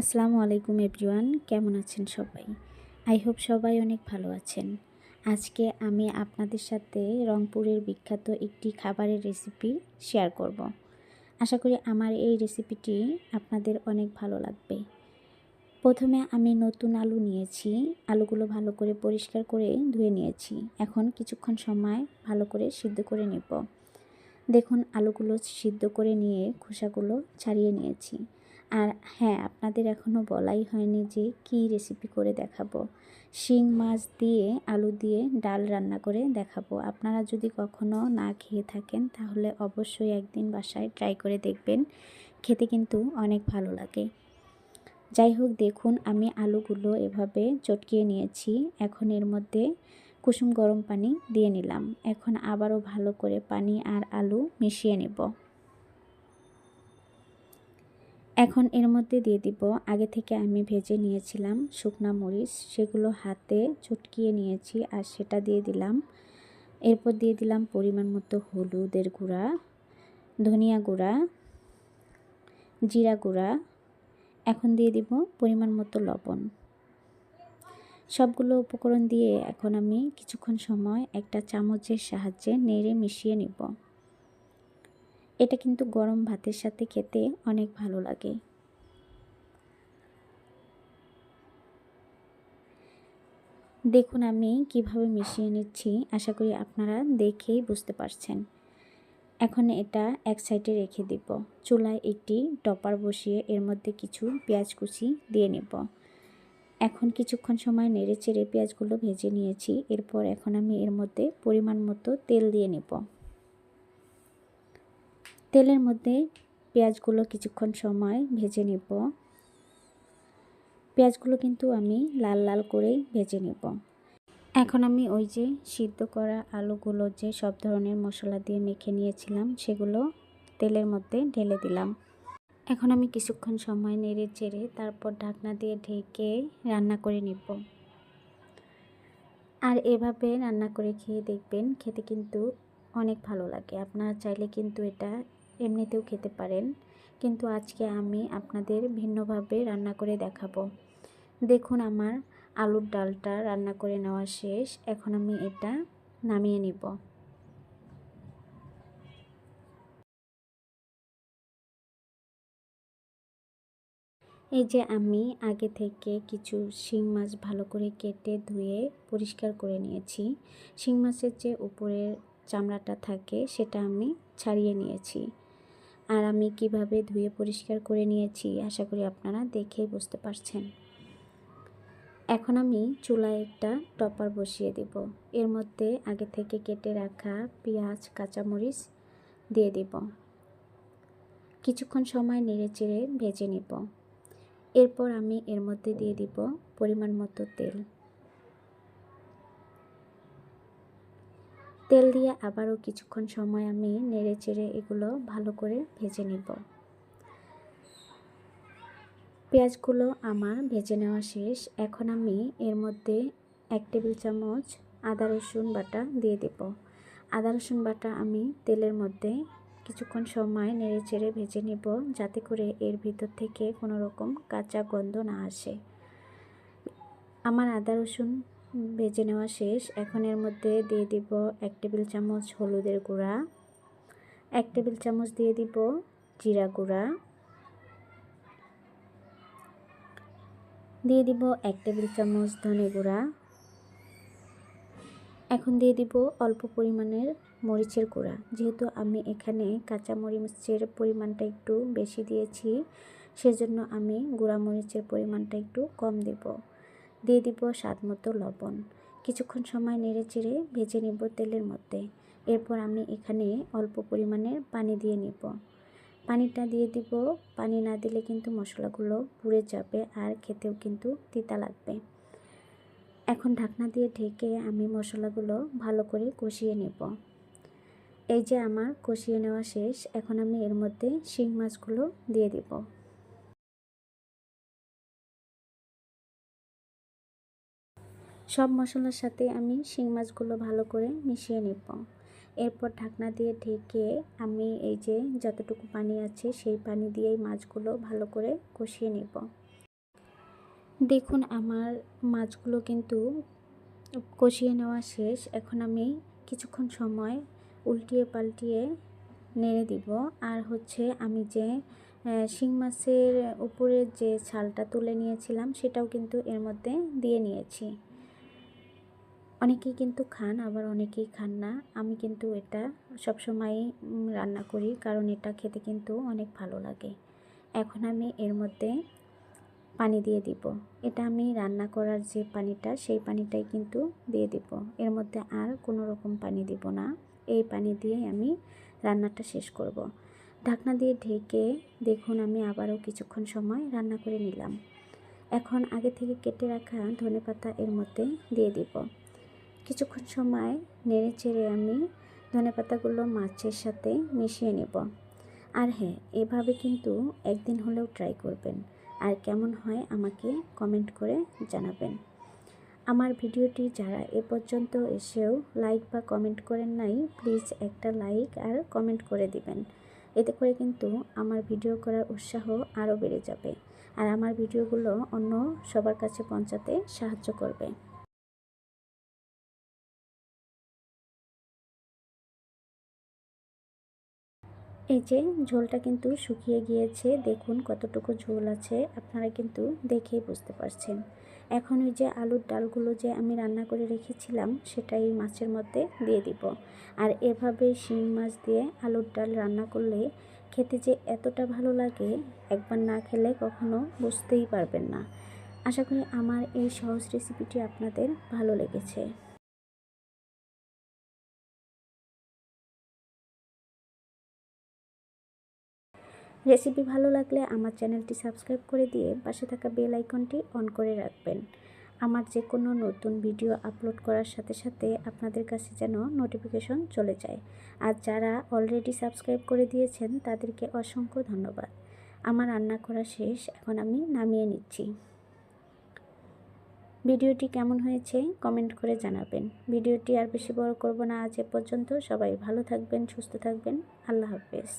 আসসালামু আলাইকুম এভরিওয়ান, কেমন আছেন সবাই? আই হোপ সবাই অনেক ভালো আছেন। আজকে আমি আপনাদের সাথে রংপুরের বিখ্যাত একটি খাবারের রেসিপি শেয়ার করব। আশা করি আমার এই রেসিপিটি আপনাদের অনেক ভালো লাগবে। প্রথমে আমি নতুন আলু নিয়েছি, আলুগুলো ভালো করে পরিষ্কার করে ধুয়ে নিয়েছি। এখন কিছুক্ষণ সময় ভালো করে সিদ্ধ করে নেব। দেখুন, আলুগুলো সিদ্ধ করে নিয়ে খোসাগুলো ছাড়িয়ে নিয়েছি। আর হ্যাঁ আপনাদের এখনও বলাই হয়নি যে কি রেসিপি করে দেখাবো। শিং মাছ দিয়ে, আলু দিয়ে ডাল রান্না করে দেখাবো। আপনারা যদি কখনও না খেয়ে থাকেন, তাহলে অবশ্যই একদিন বাসায় ট্রাই করে দেখবেন। খেতে কিন্তু অনেক ভালো লাগে। যাই হোক, দেখুন, আমি আলুগুলো এভাবে চটকিয়ে নিয়েছি। এখন এর মধ্যে কুসুম গরম পানি দিয়ে নিলাম। এখন আবারও ভালো করে পানি আর আলু মিশিয়ে নেব। এখন এর মধ্যে দিয়ে দিব। আগে থেকে আমি ভেজে নিয়েছিলাম শুকনা মরিচ, সেগুলো হাতে চটকিয়ে নিয়েছি আর সেটা দিয়ে দিলাম। এরপর দিয়ে দিলাম পরিমাণ মতো হলুদের গুঁড়া, ধনিয়া গুঁড়া, জিরা গুঁড়া। এখন দিয়ে দিব পরিমাণ মতো লবণ। সবগুলো উপকরণ দিয়ে এখন আমি কিছুক্ষণ সময় একটা চামচের সাহায্যে নেড়ে মিশিয়ে নিব। এটা কিন্তু গরম ভাতের সাথে খেতে অনেক ভালো লাগে। দেখুন আমি কীভাবে মিশিয়ে নিচ্ছি, আশা করি আপনারা দেখেই বুঝতে পারছেন। এখন এটা এক সাইডে রেখে দিব। চুলায় একটি টপার বসিয়ে এর মধ্যে কিছু পেঁয়াজ কুচি দিয়ে নেব। এখন কিছুক্ষণ সময় নেড়ে চেড়ে পেঁয়াজগুলো ভেজে নিয়েছি। এরপর এখন আমি এর মধ্যে পরিমাণ মতো তেল দিয়ে নেব। তেলের মধ্যে পেঁয়াজগুলো কিছুক্ষণ সময় ভেজে নেব। পেঁয়াজগুলো কিন্তু আমি লাল লাল করেই ভেজে নেব। এখন আমি ওই যে সিদ্ধ করা আলুগুলো যে সব ধরনের মশলা দিয়ে মেখে নিয়েছিলাম, সেগুলো তেলের মধ্যে ঢেলে দিলাম। এখন আমি কিছুক্ষণ সময় নেড়ে চেড়ে তারপর ঢাকনা দিয়ে ঢেকে রান্না করে নেব। আর এভাবে রান্না করে খেয়ে দেখবেন খেতে কিন্তু অনেক ভালো লাগে। আপনারা চাইলে কিন্তু এটা এমনিতেও খেতে পারেন। কিন্তু আজকে আমি আপনাদের ভিন্নভাবে রান্না করে দেখাবো। দেখুন আমার আলুর ডালটা রান্না করে নেওয়া শেষ। এখন আমি এটা নামিয়ে নিব। এই যে আমি আগে থেকে কিছু শিং মাছ ভালো করে কেটে ধুয়ে পরিষ্কার করে নিয়েছি। শিং মাছের যে উপরের চামড়াটা থাকে, সেটা আমি ছাড়িয়ে নিয়েছি। আর আমি কীভাবে ধুয়ে পরিষ্কার করে নিয়েছি আশা করি আপনারা দেখেই বুঝতে পারছেন। এখন আমি চুলায় একটা টপার বসিয়ে দেব। এর মধ্যে আগে থেকে কেটে রাখা পেঁয়াজ, কাঁচামরিচ দিয়ে দেব। কিছুক্ষণ সময় নেড়ে চেড়ে ভেজে নেব। এরপর আমি এর মধ্যে দিয়ে দিব পরিমাণ মতো তেল। তেল দিয়ে আবারও কিছুক্ষণ সময় আমি নেড়ে চেড়ে এগুলো ভালো করে ভেজে নেব। পেঁয়াজগুলো আমার ভেজে নেওয়া শেষ। এখন আমি এর মধ্যে এক টেবিল চামচ আদা, রসুন বাটা দিয়ে দেব। আদা, রসুন বাটা আমি তেলের মধ্যে কিছুক্ষণ সময় নেড়ে চেড়ে ভেজে নেব যাতে করে এর ভিতর থেকে কোনো রকম কাঁচা গন্ধ না আসে। আমার আদা, রসুন ভেজে নেওয়া শেষ। এখন এর মধ্যে দিয়ে দিব এক টেবিল চামচ হলুদের গুঁড়া, এক টেবিল চামচ দিয়ে দিব জিরা গুঁড়া, দিয়ে দিব এক টেবিল চামচ ধনে গুঁড়া। এখন দিয়ে দিব অল্প পরিমাণের মরিচের গুঁড়া। যেহেতু আমি এখানে কাঁচা মরিচের পরিমাণটা একটু বেশি দিয়েছি, সেজন্য আমি গুঁড়া মরিচের পরিমাণটা একটু কম দেব। দিয়ে দিব স্বাদ মতো লবণ। কিছুক্ষণ সময় নেড়ে চেড়ে ভেজে নেব তেলের মধ্যে। এরপর আমি এখানে অল্প পরিমাণে পানি দিয়ে নেব। পানিটা দিয়ে দিব। পানি না দিলে কিন্তু মশলাগুলো পুড়ে যাবে আর খেতেও কিন্তু তিতা লাগবে। এখন ঢাকনা দিয়ে ঢেকে আমি মশলাগুলো ভালো করে কষিয়ে নেব। এই যে আমার কষিয়ে নেওয়া শেষ, এখন আমি এর মধ্যে শিং মাছগুলো দিয়ে দিব। সব মশলার সাথে আমি শিং মাছগুলো ভালো করে মিশিয়ে নেব। এরপর ঢাকনা দিয়ে ঢেকে আমি এই যে যতটুকু পানি আছে সেই পানি দিয়েই মাছগুলো ভালো করে কষিয়ে নেব। দেখুন, আমার মাছগুলো কিন্তু কষিয়ে নেওয়া শেষ। এখন আমি কিছুক্ষণ সময় উল্টিয়ে পাল্টিয়ে নেড়ে দিব। আর হচ্ছে আমি যে শিং মাছের উপরের যে ছালটা তুলে নিয়েছিলাম সেটাও কিন্তু এর মধ্যে দিয়ে নিয়েছি। অনেকেই কিন্তু খান, আবার অনেকেই খান না। আমি কিন্তু এটা সবসময় রান্না করি, কারণ এটা খেতে কিন্তু অনেক ভালো লাগে। এখন আমি এর মধ্যে পানি দিয়ে দিব। এটা আমি রান্না করার যে পানিটা, সেই পানিটাই কিন্তু দিয়ে দিব। এর মধ্যে আর কোনো রকম পানি দিব না। এই পানি দিয়ে আমি রান্নাটা শেষ করব। ঢাকনা দিয়ে ঢেকে দেখুন, আমি আবারও কিছুক্ষণ সময় রান্না করে নিলাম। এখন আগে থেকে কেটে রাখা ধনে পাতা এর মধ্যে দিয়ে দিব। কিছুক্ষণ সময় নেড়ে চেড়ে আমি ধনে পাতাগুলো মাছের সাথে মিশিয়ে নেব। আর হ্যাঁ এভাবে কিন্তু একদিন হলেও ট্রাই করবেন। আর কেমন হয় আমাকে কমেন্ট করে জানাবেন। আমার ভিডিওটি যারা এ পর্যন্ত এসেও লাইক বা কমেন্ট করেন নাই প্লিজ একটা লাইক আর কমেন্ট করে দিবেন। এতে করে কিন্তু আমার ভিডিও করার উৎসাহ আরও বেড়ে যাবে। আর আমার ভিডিওগুলো অন্য সবার কাছে পৌঁছাতে সাহায্য করবে। এই যে ঝোলটা কিন্তু শুকিয়ে গিয়েছে, দেখুন কতটুকু ঝোল আছে, আপনারা কিন্তু দেখেই বুঝতে পারছেন। এখন ওই যে আলুর ডালগুলো যে আমি রান্না করে রেখেছিলাম সেটা এই মাছের মধ্যে দিয়ে দিব। আর এভাবে শিং মাছ দিয়ে আলুর ডাল রান্না করলে খেতে যে এতটা ভালো লাগে, একবার না খেলে কখনো বুঝতেই পারবেন না। আশা করি আমার এই সহজ রেসিপিটি আপনাদের ভালো লেগেছে। রেসিপি ভালো লাগলে আমার চ্যানেলটি সাবস্ক্রাইব করে দিয়ে পাশে থাকা বেল আইকনটি অন করে রাখবেন। আমার যে কোনো নতুন ভিডিও আপলোড করার সাথে সাথে আপনাদের কাছে যেন নোটিফিকেশন চলে যায়। আর যারা অলরেডি সাবস্ক্রাইব করে দিয়েছেন, তাদেরকে অসংখ্য ধন্যবাদ। আমার রান্না করা শেষ, এখন আমি নামিয়ে নিচ্ছি। ভিডিওটি কেমন হয়েছে কমেন্ট করে জানাবেন। ভিডিওটি আর বেশি বড় করব না আজ এ পর্যন্ত। সবাই ভালো থাকবেন, সুস্থ থাকবেন। আল্লাহ হাফেজ।